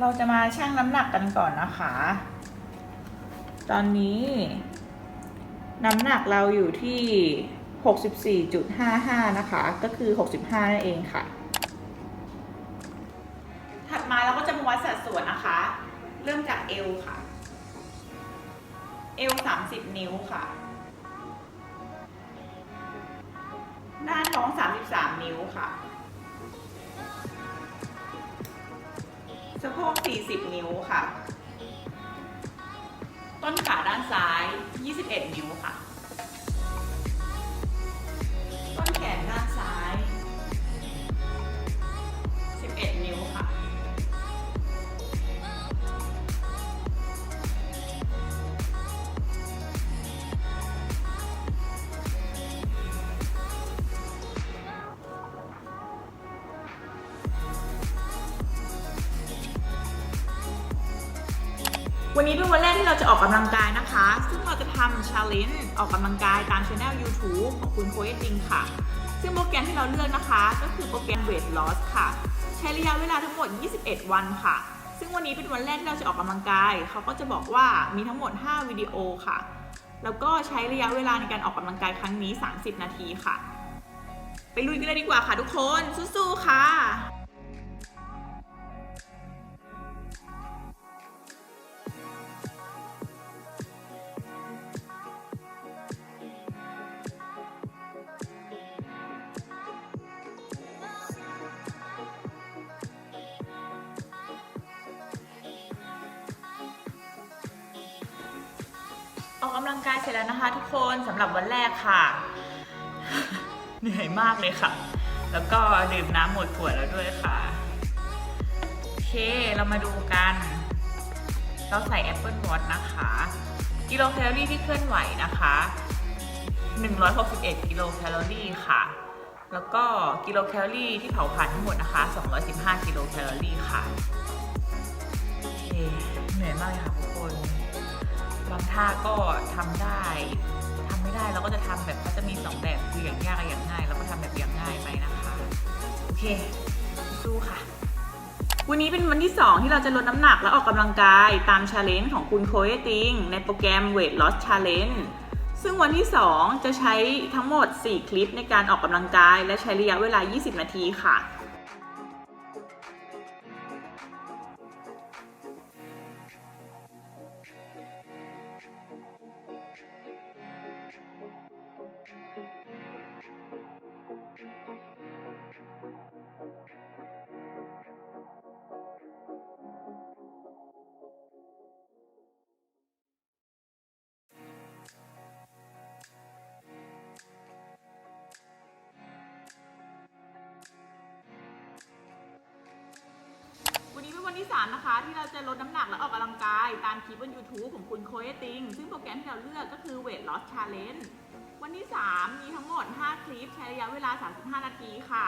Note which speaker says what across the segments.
Speaker 1: เราจะมาชั่งน้ำหนักกันก่อนนะคะ ตอนนี้ น้ำหนักเราอยู่ที่ 64.55 นะคะ ก็คือ 65 นั่นเองค่ะ ถัดมาเราก็จะมาวัดสัดส่วนนะคะ เริ่มจากเอวค่ะ เอว 30 นิ้วค่ะ หน้าท้อง 33 นิ้วค่ะ สะโพก 40 นิ้วค่ะ ต้นขาด้านซ้าย 21 นิ้วค่ะ วันนี้เป็นวันแรกที่เราจะออกกำลังกายนะคะ ซึ่งเราจะทำ challenge ออกกำลังกายตามช anel YouTube ของคุณโคเอติงค่ะ ซึ่งโปรแกรมที่เราเลือกนะคะ ก็คือโปรแกรม weight loss ค่ะ ใช้ระยะเวลาทั้งหมด 21 วันค่ะ ซึ่งวันนี้เป็นวันแรกที่เราจะออกกำลังกาย เขาก็จะบอกว่ามีทั้งหมด 5 วิดีโอค่ะ แล้วก็ใช้ระยะเวลาในการออกกำลังกายครั้งนี้ 30 นาทีค่ะ ไปลุยกันเลยดีกว่าค่ะทุกคน สู้ๆ ค่ะ กกำลังกายเสร็จแล้วนะคะ ทุกคนสำหรับวันแรกค่ะ เหนื่อยมากเลยค่ะ แล้วก็ดื่มน้ำหมดขวดแล้วด้วยค่ะ โอเคเรามาดูกัน เราใส่ Apple Watch นะคะ กิโลแคลอรี่ที่เคลื่อนไหวนะคะ 161 กิโลแคลอรี่ค่ะ แล้วก็กิโลแคลอรี่ที่เผาผลาญทั้งหมดนะคะ 215 กิโลแคลอรี่ค่ะเหนื่อยมากเลยค่ะ บางท่าก็ทำได้ทำไม่ได้เราก็จะทำแบบเขาจะมีสองแบบคืออย่างยากกับอย่างง่ายเราก็ทำแบบอย่างง่ายไปนะคะโอเคสู้ค่ะ วันนี้เป็นวันที่ 2 ที่เราจะลดน้ำหนักและออกกำลังกายตามชาเลนจ์ของคุณโคเอติงในโปรแกรม Weight Loss Challenge ซึ่งวันที่ 2 จะใช้ทั้งหมด 4 คลิปในการออกกำลังกาย และใช้ระยะเวลา 20 นาทีค่ะ นี้เป็นวันที่3นะคะ ที่เราจะลดน้ำหนักและออกกำลังกาย ตามคลิปบน YouTube ของคุณโคเอติง ซึ่งโปรแกรมที่เราเลือกก็คือ Weight Loss Challenge วันที่ 3 มีทั้งหมด 5 คลิป ใช้ระยะเวลา 35 นาทีค่ะ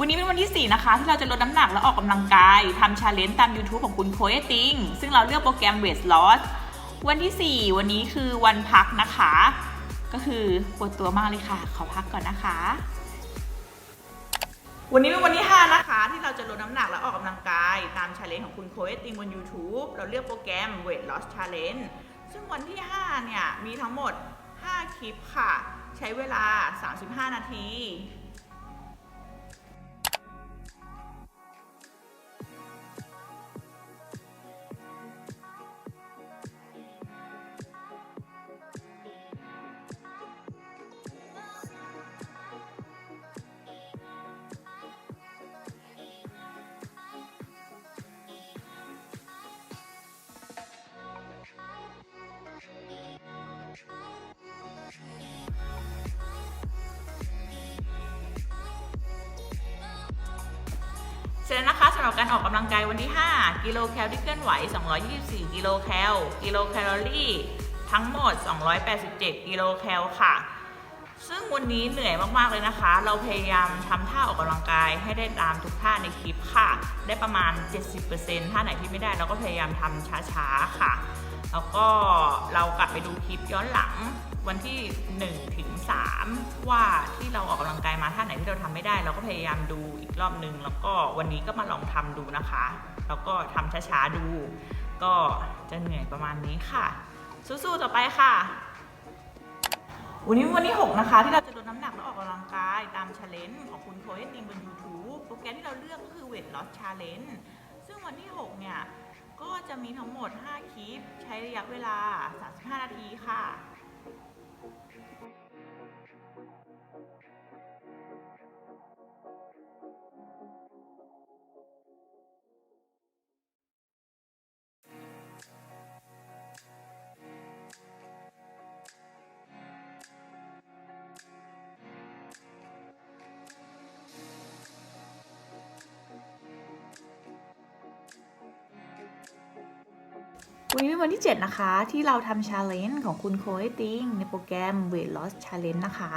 Speaker 1: วันนี้เป็นวันที่ 4 นะคะ ที่เราจะลดน้ำหนักและออกกำลังกายทำชาเลนจ์ตาม YouTube ของคุณโคเอติงซึ่งเราเลือกโปรแกรม Weight Loss วันที่ 4 วันนี้คือวันพักนะคะ ก็คือปวดตัวมากเลยค่ะ ขอพักก่อนนะคะ วันนี้เป็นวันที่ 5 นะคะ ที่เราจะลดน้ำหนักและออกกำลังกาย ตามชาเลนจ์ของคุณโคเอติงบน YouTube เราเลือกโปรแกรม Weight Loss Challenge ซึ่งวันที่ 5 เนี่ยมีทั้งหมด 5 คลิปค่ะ ใช้เวลา 35 นาที เสร็จแล้วนะคะสำหรับการออกกำลังกายวันที่ 5 กิโลแคลที่เคลื่อนไหว 224 กิโลแคล กิโลแคลอรี่ ทั้งหมด 287 กิโลแคลค่ะ ซึ่งวันนี้เหนื่อยมาก ๆ เลยนะคะ เราพยายามทำท่าออกกำลังกายให้ได้ตามทุกท่าในคลิปค่ะ ได้ประมาณ 70%ท่าไหนที่ไม่ได้เราก็พยายามทำช้า ๆ ค่ะ แล้วก็เรากลับไปดูคลิปย้อนหลังวันที่1ถึง3ว่าที่เราออกกำลังกายมาท่าไหนที่เราทำไม่ได้ เราก็พยายามดูอีกรอบนึง แล้วก็วันนี้ก็มาลองทำดูนะคะ แล้วก็ทำช้าๆดู ก็จะเหนื่อยประมาณนี้ค่ะ สู้ๆต่อไปค่ะวันนี้วันที่6นะคะ ที่เราจะลดน้ำหนักและออกกำลังกาย ตามช l เลน g e ของคุณโคเอติงบน YouTube โปรแกรมที่เราเลือกก็คือ Weight Loss Challenge ซึ่งวันที่ 6 เนี่ย ก็จะมีทั้งหมด 5 คลิป ใช้ระยะเวลา 35 วันนี้เป็นวันที่ 7 นะคะ ที่เราทำชาเลนจ์ของคุณโคเอติงในโปรแกรม Weight Loss Challenge นะคะ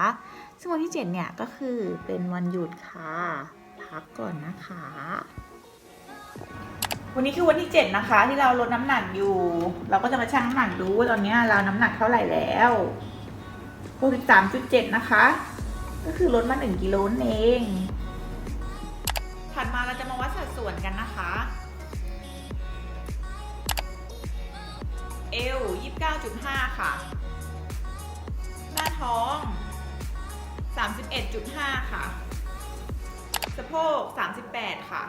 Speaker 1: ซึ่งวันที่ 7 เนี่ยก็คือเป็นวันหยุดค่ะ พักก่อนนะคะ วันนี้คือวันที่ 7 นะคะ ที่เราลดน้ำหนักอยู่ เราก็จะมาชั่งน้ำหนักดูว่าตอนนี้เราน้ำหนักเท่าไหร่แล้ว63.7 นะคะ ก็คือลดมา 1 กิโลนั่นเอง ถัดมาเราจะมาวัดสัดส่วนกันนะคะ เอว 29.5 ค่ะ หน้าท้อง 31.5 ค่ะ สะโพก 38 ค่ะ